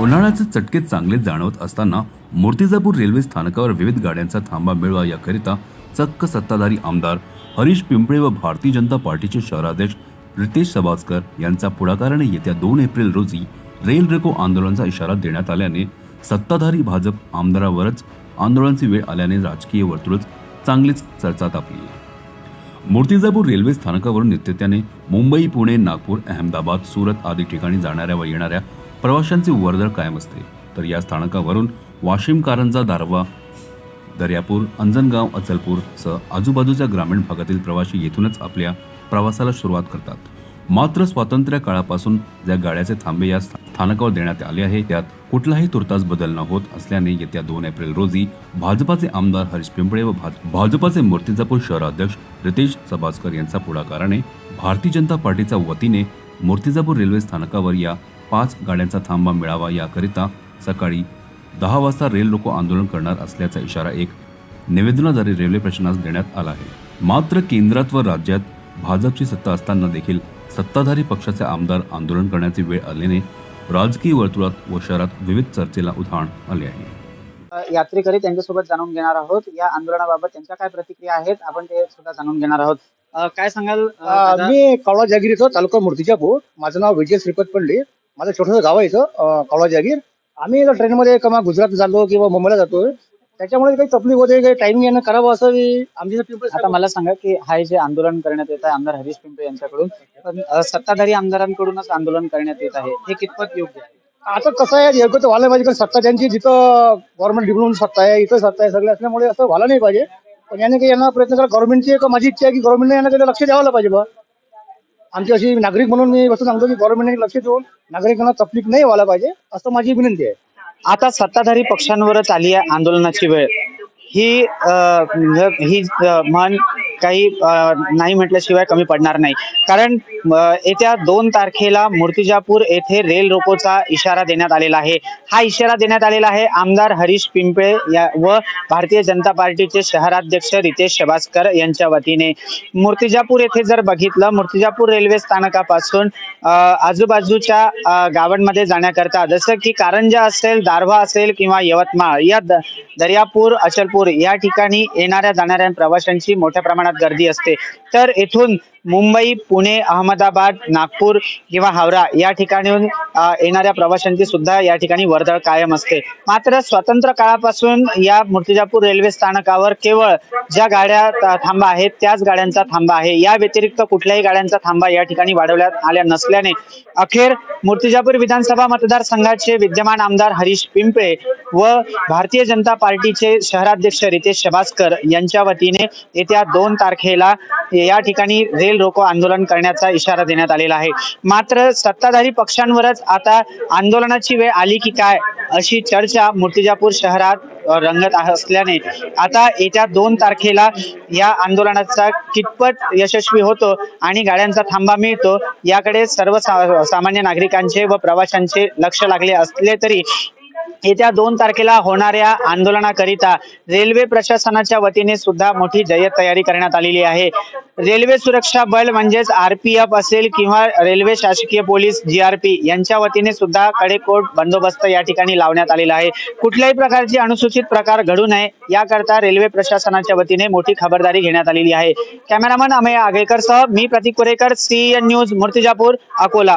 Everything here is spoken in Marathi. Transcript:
उन्हाळ्याचे चटके चांगले जाणवत असताना मूर्तिजापूर रेल्वे स्थानकावर विविध गाड्यांचा थांबा मिळवा याकरिता चक्क सत्ताधारी आमदार हरीश पिंपळे व भारतीय जनता पार्टीचे शहराध्यक्ष रितेश सबाजकर यांचा पुढाकाराने येत्या दोन एप्रिल रोजी रेल रेको आंदोलनाचा इशारा देण्यात आल्याने सत्ताधारी भाजप आमदारावरच आंदोलनाची वेळ आल्याने राजकीय वर्तुळच चांगलीच चर्चा तापली आहे. मूर्तिजापूर रेल्वे स्थानकावरून नित्यत्याने मुंबई पुणे नागपूर अहमदाबाद सुरत आदी ठिकाणी जाणाऱ्या व येणाऱ्या प्रवाशांची वर्दळ कायम असते. तर या स्थानकावरून वाशिम कारंजा दारवा दर्यापूर अंजनगाव अचलपूर सह आजूबाजूच्या ग्रामीण भागातील प्रवासी येथूनच आपल्या प्रवासाला सुरुवात करतात. मात्र स्वातंत्र्य काळापासून ज्या गाड्याचे थांबे या स्थानकावर देण्यात आले आहे त्यात कुठलाही तुर्तास बदल न होत असल्याने येत्या दोन एप्रिल रोजी भाजपाचे आमदार हरीश पिंपळे व भाज- भाजपाचे मूर्तिजापूर शहराध्यक्ष रितेश सबाजकर यांच्या पुढाकाराने भारतीय जनता पार्टीच्या वतीने मूर्तिजापूर रेल्वे स्थानकावर या पाच गाड्यांचा थांबा मिळावा याकरिता सकाळी दहा वाजता रेल रोको आंदोलन करणार असल्याचा इशारा एक निवेदनाद्वारे रेल्वे प्रशासनास देण्यात आला आहे. मात्र केंद्रात व राज्यात भाजपची सत्ता असताना देखील सत्ताधारी पक्षाचे आमदार आंदोलन करण्याची वेळ आल्याने राजकीय वर्तुळात व शहरात विविध चर्चेला उधाण आले आहे. यात्रेकरी त्यांच्यासोबत जाणून घेणार आहोत. या आंदोलनाबाबत त्यांच्या काय प्रतिक्रिया आहेत आपण ते सुद्धा जाणून घेणार आहोत. काय सांगाल? मी कवळा जागीर इथं तालुका मूर्तिजापूर. माझं नाव विजय श्रीपत पंडित. माझं छोटंसं गाव आहे इथं कवळा जागीर आम्ही ट्रेनमध्ये किंवा गुजरात जातो किंवा मुंबईला जातो त्याच्यामुळे काही तकलीफ होते काही टायमिंग यानं करावं असं आमच्या पिंपरी आता मला सांगा की हा जे आंदोलन करण्यात येत आहे आमदार हरीश पिंपळे यांच्याकडून पण सत्ताधारी आमदारांकडूनच आंदोलन करण्यात येत आहे. हे कितपत योग्य आहे? आता कसं आहे योग्य तर व्हायला पाहिजे कारण सत्ता त्यांची जिथं गव्हर्नमेंट डिप्लोमेंट सत्ता आहे इथं सत्ता आहे सगळे असल्यामुळे असं व्हायला नाही पाहिजे. पण याने काही यांना प्रयत्न करा. गव्हर्नमेंटची एक माझी इच्छा आहे की गव्हर्नमेंटने यांना लक्ष द्यायला पाहिजे बा. आमची अशी नागरिक म्हणून मी असं सांगतो की गव्हर्नमेंटने लक्ष देऊन नागरिकांना तकलीफ नाही व्हायला पाहिजे असं माझी विनंती आहे. आता सत्ताधारी पक्षांवरच आली आहे आंदोलनाची वेळ. ही अ, ही अ, म्हण काही नाही म्हटल्याशिवाय कमी पडणार नाही. कारण येत्या दोन तारखेला मूर्तिजापूर येथे रेल रोकोचा इशारा देण्यात आलेला आहे. हा इशारा देण्यात आलेला आहे आमदार हरीश पिंपळे या व भारतीय जनता पार्टीचे शहराध्यक्ष रितेश शबासकर यांच्या वतीने. मूर्तिजापूर येथे जर बघितलं मूर्तिजापूर रेल्वे स्थानकापासून आजूबाजूच्या गावांमध्ये जाण्याकरता जसं की कारंजा असेल दारव्हा असेल किंवा यवतमाळ या द- दर्यापूर अचलपूर या ठिकाणी येणाऱ्या जाणाऱ्या प्रवाशांची मोठ्या प्रमाणात गर्दी असते. तर येथून मुंबई पुणे अहमदाबाद नागपूर किंवा हावरा या ठिकाणी येणाऱ्या प्रवाशांची सुद्धा या ठिकाणी वर्दळ कायम असते. मात्र स्वतंत्र काळापासून या मूर्तिजापूर रेल्वे स्थानकावर केवळ ज्या गाड्या थांबा आहेत त्याच गाड्यांचा थांबा आहे. या व्यतिरिक्त कुठल्याही गाड्यांचा थांबा या ठिकाणी वाढवण्यात आल्या नसल्याने अखेर मूर्तिजापूर विधानसभा मतदारसंघाचे विद्यमान आमदार हरीश पिंपळे व भारतीय जनता पार्टीचे शहराध्यक्ष रितेश शभास्कर यांच्या वतीने येत्या दोन तारखेला या ठिकाणी रेल रोको आंदोलन करण्याचा इशारा देण्यात आलेला आहे. मात्र सत्ताधारी पक्षांवरच आता आंदोलनाची वेळ आली की काय अशी चर्चा मूर्तिजापूर शहरात रंगत असल्याने आता येत्या दोन तारखेला या आंदोलनाचा कितपत यशस्वी होतो आणि गाड्यांचा थांबा मिळतो याकडे सर्व सा- सामान्य नागरिकांचे व प्रवाशांचे लक्ष लागले असले तरी येत्या दोन तारखेला होणाऱ्या आंदोलनाकरिता रेल्वे प्रशासनाच्या वतीने सुद्धा मोठी जय्यत तयारी करण्यात आलेली आहे. रेल्वे सुरक्षा बल म्हणजेच आरपीएफ असेल किंवा रेल्वे शासकीय पोलीस जीआरपी यांच्या वतीने सुद्धा कडेकोट बंदोबस्त या ठिकाणी लावण्यात आलेला आहे. कुठल्याही प्रकारची अनुसूचित प्रकार घडू नये याकरता रेल्वे प्रशासनाच्या वतीने मोठी खबरदारी घेण्यात आलेली आहे. कॅमेरामन अमेय आगेकर सह मी Prateek Kurekar CN news Murtijapur Akola.